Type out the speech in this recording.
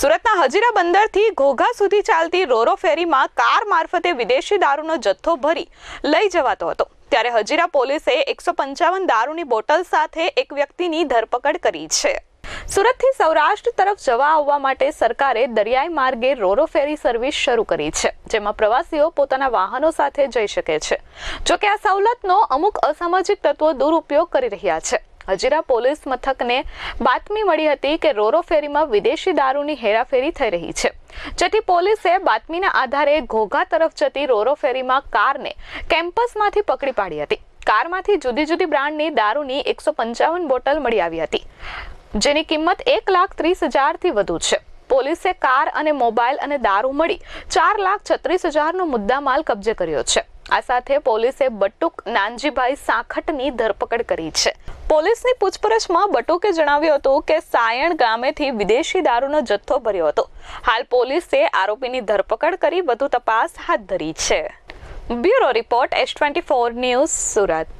સુરતના હજીરા બંદરથી ઘોઘા સુધી ચાલતી રોરો ફેરીમાં કાર મારફતે વિદેશી દારૂનો જથ્થો ભરી લઈ જવાતો હતો. ત્યારે હજીરા પોલીસે એકસો પંચાવન દારૂની બોટલ સાથે એક વ્યક્તિની ધરપકડ કરી છે. સુરતથી સૌરાષ્ટ્ર તરફ જવા આવવા માટે સરકારે દરિયાઈ માર્ગે રોરો ફેરી સર્વિસ શરૂ કરી છે, જેમાં પ્રવાસીઓ પોતાના વાહનો સાથે જઈ શકે છે. જોકે આ સવલતનો અમુક અસામાજિક તત્વો દુરુપયોગ કરી રહ્યા છે. હજીરા પોલીસ મથકને બાતમી મળી હતી કે રોરો ફેરીમાં વિદેશી દારૂની હેરાફેરી થઈ રહી છે. જેથી પોલીસે બાતમીના આધારે ઘોઘા તરફ જતી રોરો ફેરીમાં કારને કેમ્પસમાંથી પકડી પાડી હતી. કારમાંથી જુદી જુદી બ્રાન્ડની દારૂની એકસો પંચાવન બોટલ મળી આવી હતી, જેની કિંમત એક લાખ ત્રીસ હજારથી વધુ છે. પોલીસે કાર અને મોબાઈલ અને દારૂ મળી ચાર લાખ છત્રીસ હજારનો મુદ્દામાલ કબજે કર્યો છે. આ સાથે પોલીસે બટુક નાનજીભાઈ સાખટની ધરપકડ કરી છે. પોલીસની પૂછપરછમાં બટુકે જણાવ્યું હતું કે સાયણ ગામેથી વિદેશી દારૂનો જથ્થો ભર્યો હતો. હાલ પોલીસે આરોપીની ધરપકડ કરી વધુ તપાસ હાથ ધરી છે. Bureau report S twenty four news Surat.